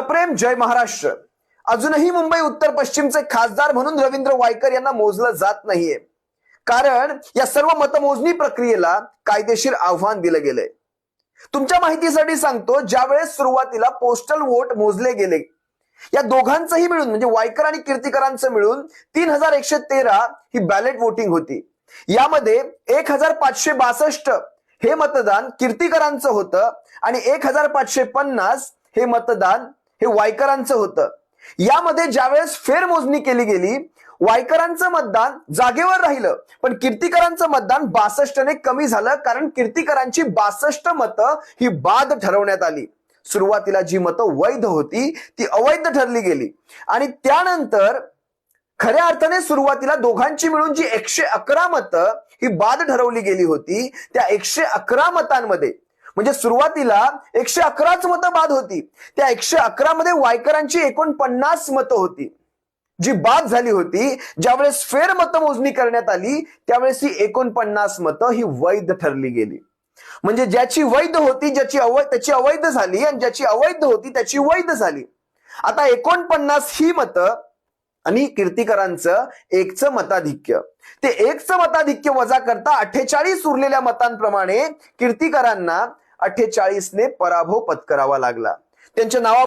प्रेम जय महाराष्ट्र. अजूनही मुंबई उत्तर पश्चिमचे खासदार म्हणून रवींद्र वायकर यांना मोजलं जात नाहीये. कारण या सर्व मतमोजणी प्रक्रियेला कायदेशीर आव्हान दिलं गेलंय. तुमच्या माहितीसाठी सांगतो ज्यावेळेस सुरुवातीला पोस्टल वोट मोजले गेले या दोघांचंही मिळून म्हणजे वायकर आणि कीर्तिकरांचं मिळून तीन हजार एकशे तेरा ही बॅलेट वोटिंग होती. यामध्ये एक हजार पाचशे बासष्ट हे मतदान कीर्तिकरांचं होतं आणि एक हजार पाचशे पन्नास हे मतदान हे वायकरांचं होतं. यामध्ये ज्यावेळेस फेरमोजणी केली गेली वायकरांचं मतदान जागेवर राहिलं. पण कीर्तिकरांचं मतदान बासष्टने कमी झालं कारण कीर्तिकरांची बासष्ट मतं ही बाद ठरवण्यात आली. सुरुवातीला जी मतं वैध होती ती अवैध ठरली गेली. आणि त्यानंतर खऱ्या अर्थाने सुरुवातीला दोघांची मिळून जी एकशे अकरा मतं ही बाद ठरवली गेली होती त्या एकशे अकरा मतांमध्ये म्हणजे सुरुवातीला एकशे अकराच मतं बाद होती. त्या एकशे अकरा मध्ये वायकरांची एकोणपन्नास मतं होती. जी बाद झाली होती ज्यावेळेस फेर मतमोजणी करण्यात आली त्यावेळेस ही एकोणपन्नास मतं ही वैध ठरली गेली. म्हणजे ज्याची वैध होती ज्याची अवैध त्याची अवैध झाली आणि ज्याची अवैध होती त्याची वैध झाली. आता एकोणपन्नास ही मतं आणि कीर्तिकरांचं एकचं मताधिक्य. ते एकचं मताधिक्य वजा करता अठ्ठेचाळीस उरलेल्या मतांप्रमाणे कीर्तिकरांना अठ्ठेचाळीसने पराभव पत्करावा लागला. त्यांच्या नावा